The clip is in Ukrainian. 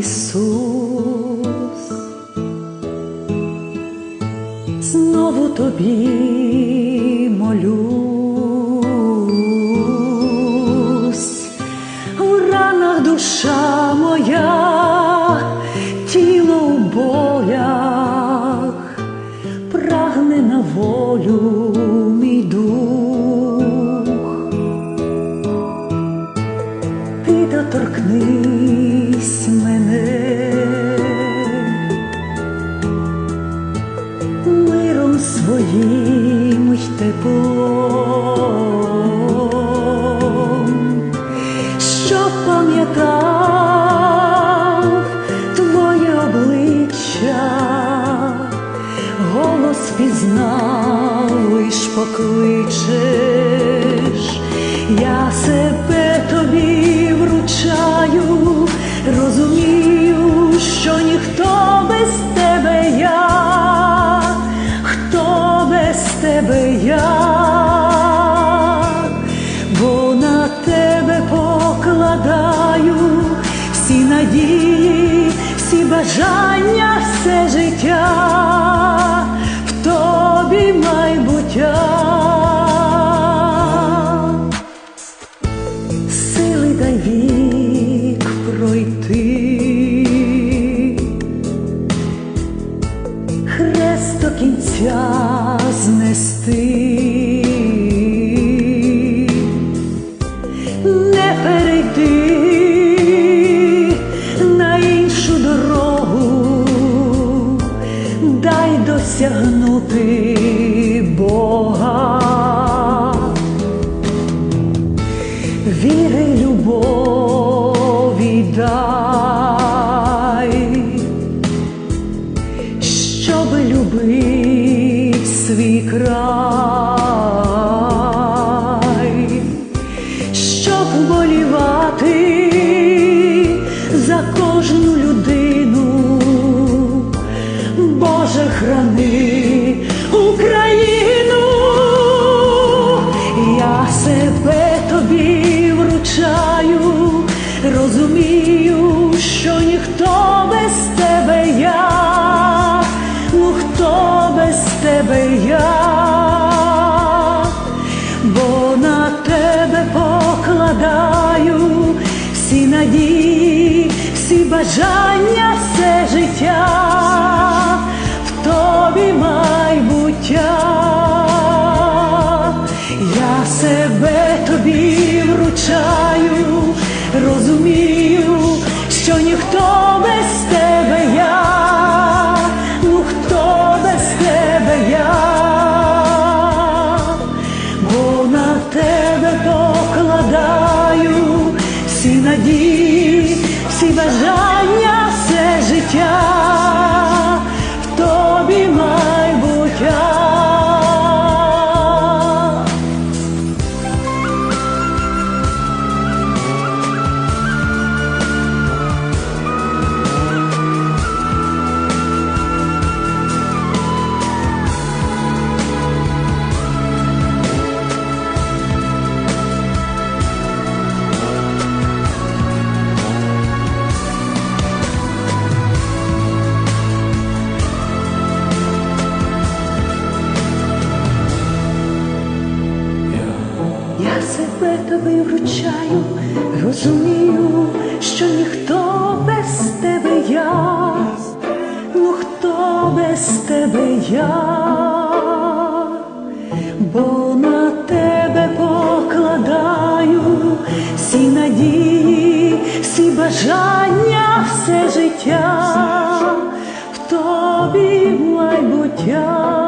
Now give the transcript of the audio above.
Ісус, знову тобі молюсь, у ранах душа моя, тіло у болях, прагне на волю мій дух. Ти доторкнись що пам'ятав твоє обличчя, голос пізнав, лиш покличеш, я себе тобі вручаю, розумію, що ніхто без тебе я, тебе я, бажання, все життя, в тобі майбуття. Сили дай вік пройти, хрест до кінця досягнути Бога. Віри, любові дай, щоб любить свій край, себе тобі вручаю, розумію, що ніхто без тебе я, ну хто без тебе я, бо на тебе покладаю всі надії, всі бажання, все життя, в тобі майбуття. Себе тобі вручаю, розумію, що ніхто без тебе я, ну хто без тебе я, бо на тебе покладаю всі надії, всі бажання, Я себе тобі вручаю, розумію, що ніхто без тебе я, ну хто без тебе я, бо на тебе покладаю всі надії, всі бажання, все життя, в тобі майбуття.